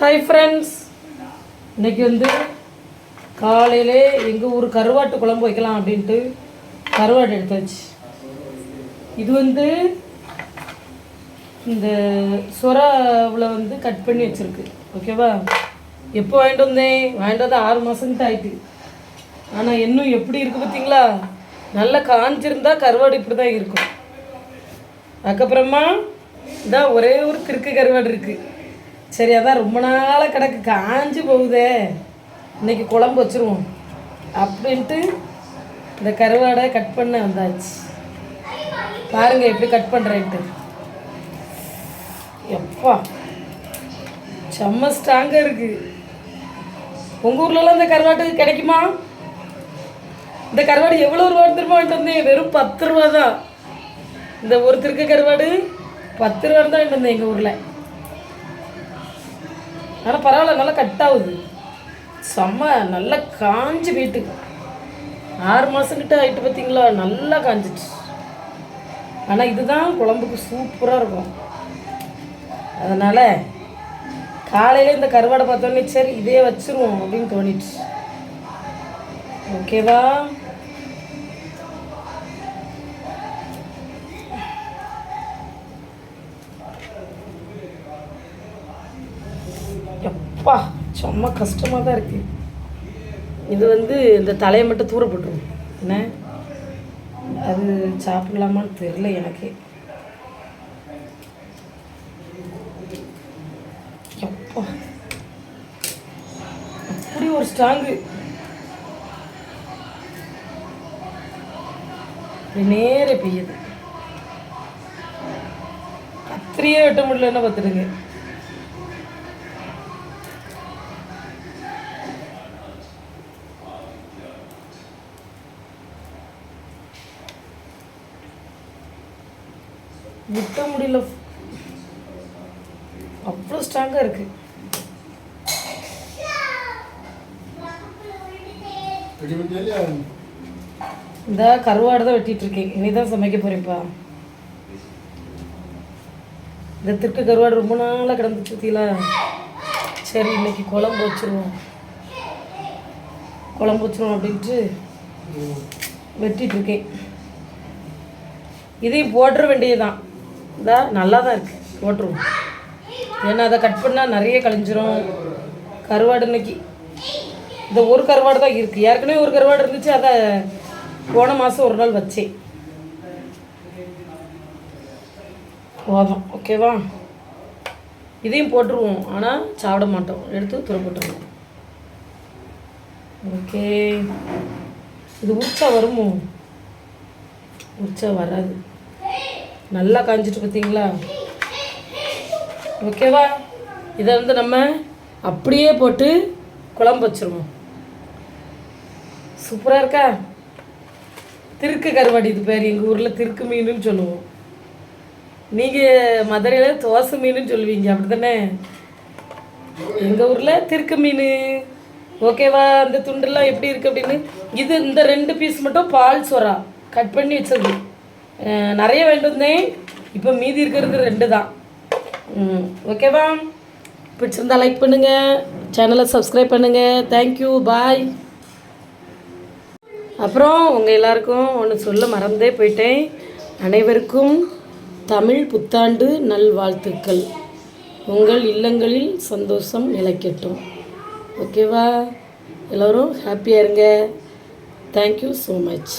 Hi friends இன்னைக்கு வந்து காலையிலே எங்கள் ஊர் கருவாட்டு குழம்பு வைக்கலாம் அப்படின்ட்டு கருவாடு எடுத்தாச்சு இது வந்து இந்த சொராவில் வந்து கட் பண்ணி வச்சுருக்கு. ஓகேவா எப்போ வாங்கிட்டு வந்தேன்? வாங்கிட்டு வந்து ஆறு மாதங்கிட்ட ஆயிட்டு. ஆனால் இன்னும் எப்படி இருக்குது பார்த்தீங்களா? நல்லா காஞ்சிருந்தா கருவாடு இப்படி தான் இருக்கும். அதுக்கப்புறமா இதான் ஒரே ஒரு கிறுக்கு கருவாடு இருக்குது சரி அதான் ரொம்ப நாளாக கிடக்கு காஞ்சு போகுதே. இன்னைக்கு குழம்பு வச்சுருவோம். அப்படின்ட்டு இந்த கருவாடை கட் பண்ண வந்தாச்சு. பாருங்க எப்படி கட் பண்ணுறேன்ட்டு எப்பா செம்ம ஸ்ட்ராங்காக இருக்குது உங்கள் ஊர்லலாம் இந்த கருவாட்டு கிடைக்குமா? இந்த கருவாடு எவ்வளோ ரூபா திரும்ப வாங்கிட்டு வந்தேன்? வெறும் பத்து ரூபா தான். இந்த ஒரு கருவாடு பத்து ரூபா தான் வாங்கிட்டு வந்தேன் எங்கள் ஊரில். ஆனால் பரவாயில்ல நல்லா கட் ஆகுது. செம்ம நல்லா காஞ்சு வீட்டுக்கு ஆறு மாதங்கிட்ட ஆகிட்டு பார்த்தீங்களா நல்லா காஞ்சிச்சு. ஆனால் இதுதான் குழம்புக்கு சூப்பராக இருக்கும். அதனால் காலையில் இந்த கருவாடை பார்த்தோன்னே சரி இதே வச்சிருவோம் அப்படின்னு தோணிடுச்சு. ஓகேவா? எப்பா செம்ம கஷ்டமாக தான் இருக்குது இது வந்து இந்த தலையை மட்டும் தூர போட்டுரும் என்ன? அது சாப்பிடலாமான்னு தெரில எனக்கு. எப்பா அப்படி ஒரு ஸ்ட்ராங்கு நேர பெய்யுது. கத்திரியே வெட்ட முடியலன்னா பார்த்துருங்க விட்ட முடியல. அவ்வளோ ஸ்ட்ராங்காக இருக்கு. இந்த கருவாடு தான் வெட்டிட்டு இருக்கேன். இனிதான் சமைக்க போறேன்ப்பா. இந்த திருக்கு கருவாடு ரொம்ப நாளாக கிடந்து சுத்தில சரி இன்னைக்கு குழம்பு வச்சிருவோம். குழம்பு வச்சிருவோம் அப்படின்ட்டு வெட்டிட்டு இருக்கேன். இதையும் போட்டுற வேண்டியதுதான். இதா நல்லா தான் இருக்குது போட்டுருவோம் ஏன்னா அதை கட் பண்ணால் நிறைய கழிஞ்சிரும் கருவாடு இன்னைக்கு. இந்த ஒரு கருவாடு தான் இருக்குது ஏற்கனவே ஒரு கருவாடு இருந்துச்சு. அதை போன மாதம் ஒரு நாள் வச்சேன். போதும். ஓகேவா இதையும் போட்டுருவோம். ஆனால் சாப்பிட மாட்டோம். எடுத்து துறை போட்டுருவோம் ஓகே இது உச்சா வருமோ? உச்சா வராது. நல்லா காஞ்சிட்டு பார்த்தீங்களா ஓகேவா இதை வந்து நம்ம அப்படியே போட்டு குழம்பு வச்சுருவோம். சூப்பராக இருக்கா? திருக்கு கருவாடி இது பேர். எங்கள் ஊரில் திருக்கு மீனுன்னு சொல்லுவோம். நீங்கள் மதுரையில் தோசை மீனுன்னு சொல்லுவீங்க அப்படி தானே எங்கள் ஊரில் திருக்கு மீன். ஓகேவா அந்த துண்டெல்லாம் எப்படி இருக்குது அப்படின்னு? இது இந்த ரெண்டு பீஸ் மட்டும் பால் சொரா கட் பண்ணி வச்சது. நிறைய வேண்டியிருந்தேன் வந்தேன் இப்போ மீதி இருக்கிறது ரெண்டு தான் ஓகேவா? பிடிச்சிருந்தா லைக் பண்ணுங்கள் சேனலை சப்ஸ்கிரைப் பண்ணுங்கள் தேங்க்யூ பாய் அப்புறம் உங்கள் எல்லாருக்கும் ஒன்று சொல்ல மறந்தே போயிட்டேன். அனைவருக்கும் தமிழ் புத்தாண்டு நல்வாழ்த்துக்கள். உங்கள் இல்லங்களில் சந்தோஷம் நிலைக்கட்டும். ஓகேவா? எல்லோரும் ஹாப்பியாக இருங்க. Thank you so much